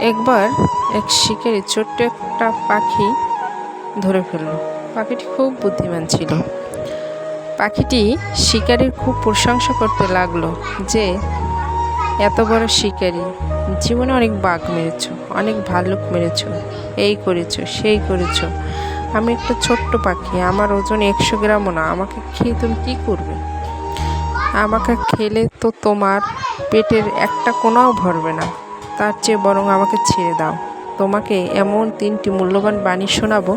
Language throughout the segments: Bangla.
একবার এক শিকারি ছোট্ট একটা পাখি ধরে ফেলল। পাখিটি খুব বুদ্ধিমান ছিল। পাখিটি শিকারির খুব প্রশংসা করতে লাগল যে, এত বড় শিকারি, জীবনে অনেক বাঘ মেরেছ, অনেক ভাল্লুক মেরেছ, এই করেছ, সেই করেছ। আমি একটা ছোট্ট পাখি, আমার ওজন একশো গ্রামও না, আমাকে খেয়ে তুমি কী করবে? আমাকে খেলে তো তোমার পেটের একটা কোনাও ভরবে না। তার চেয়ে বরং আমাকে ছেড়ে দাও। তোমাকে এমন তিনটি মূল্যবান বাণী শোনাবো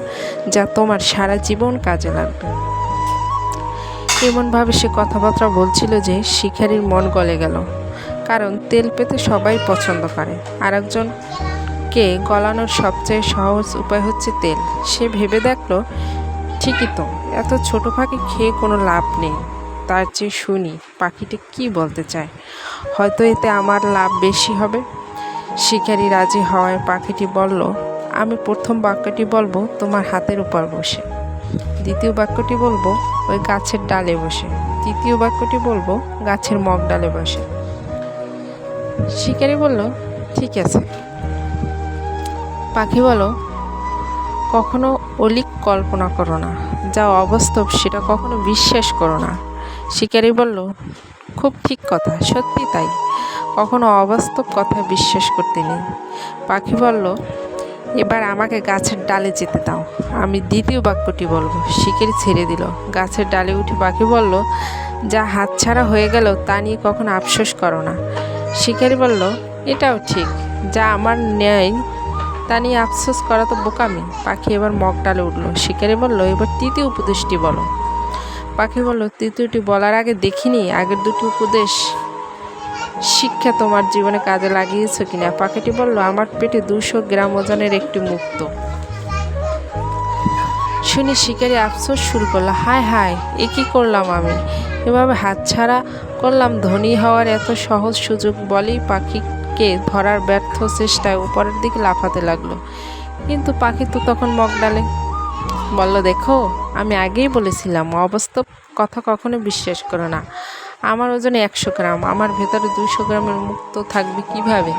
যা তোমার সারা জীবন কাজে লাগবে। এমনভাবে সে কথাবার্তা বলছিল যে শিকারির মন গলে গেল, কারণ তেল পেতে সবাই পছন্দ করে। আরেকজনকে গলানোর সবচেয়ে সহজ উপায় হচ্ছে তেল। সে ভেবে দেখল, ঠিকই তো, এত ছোট পাখি খেয়ে কোনো লাভ নেই। তার চেয়ে শুনি, পাখিটি কি বলতে চায়? হয়তো এতে আমার লাভ বেশি হবে। শিকারি রাজি হওয়ায় পাখিটি বলল, আমি প্রথম বাক্যটি বলব, তোমার হাতের উপর বসে। দ্বিতীয় বাক্যটি বলব, ওই গাছের ডালে বসে। তৃতীয় বাক্যটি বলব, গাছের মগ ডালে বসে। শিকারি বলল, ঠিক আছে। পাখি বলো কখনো অলিক কল্পনা করো না, যা অবাস্তব সেটা কখনো বিশ্বাস করো না। শিকারি বলল, খুব ঠিক কথা, সত্যি তাই। কখনো অবাস্তব কথা বিশ্বাস করতে নেই। পাখি বলল, এবার আমাকে গাছের ডালে যেতে দাও। আমি দ্বিতীয় বাক্যটি বলব। শিকারি ছেড়ে দিল। গাছের ডালে উঠে পাখি বলল, যা হাতছাড়া হয়ে গেল তা নিয়ে কখনো আফসোস করো না। শিকারি বলল, এটাও ঠিক। যা আমার ন্যায়, তা নিয়ে আফসোস করা তো বোকামি। পাখি এবার মগ ডালে উঠল। শিকারি বলল, এবার তৃতীয় উপদেশটি বলো। পাখি বলল, তৃতীয়টি বলার আগে দেখিনি। আগের দুটি উপদেশ শিক্ষা তোমার জীবনে কাজে লাগিয়েছ কিনা? পাখিটি বলল, আমার পেটে দুশো গ্রাম ওজনের একটি মুক্ত। শুনে শিকারি আফসোস শুরু করল, হায় হায়, এ কী করলাম আমি? এভাবে হাতছাড়া করলাম, ধনী হওয়ার এত সহজ সুযোগ বলেই পাখিকে ধরার ব্যর্থ চেষ্টায় উপরের দিকে লাফাতে লাগল। কিন্তু পাখি তো তখন মগডালে বলল, দেখো, আমি আগেই বলেছিলাম, অবাস্তব কথা কখনো বিশ্বাস করো না। আমার ওজনে একশো গ্রাম, আমার ভেতরে দুশো গ্রামের মুক্ত থাকবে কীভাবে?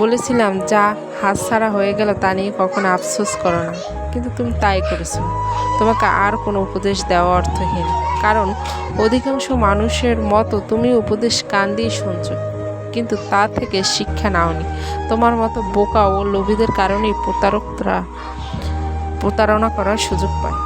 বলেছিলাম, যা হাতছাড়া হয়ে গেল তা নিয়ে কখনো আফসোস করো না। কিন্তু তুমি তাই করেছ। তোমাকে আর কোনো উপদেশ দেওয়া অর্থহীন। কারণ অধিকাংশ মানুষের মতো তুমি উপদেশ কান দিয়ে শুনছো, কিন্তু তা থেকে শিক্ষা নাওনি। তোমার মতো বোকা ও লোভীদের কারণেই প্রতারকরা প্রতারণা করার সুযোগ পায়।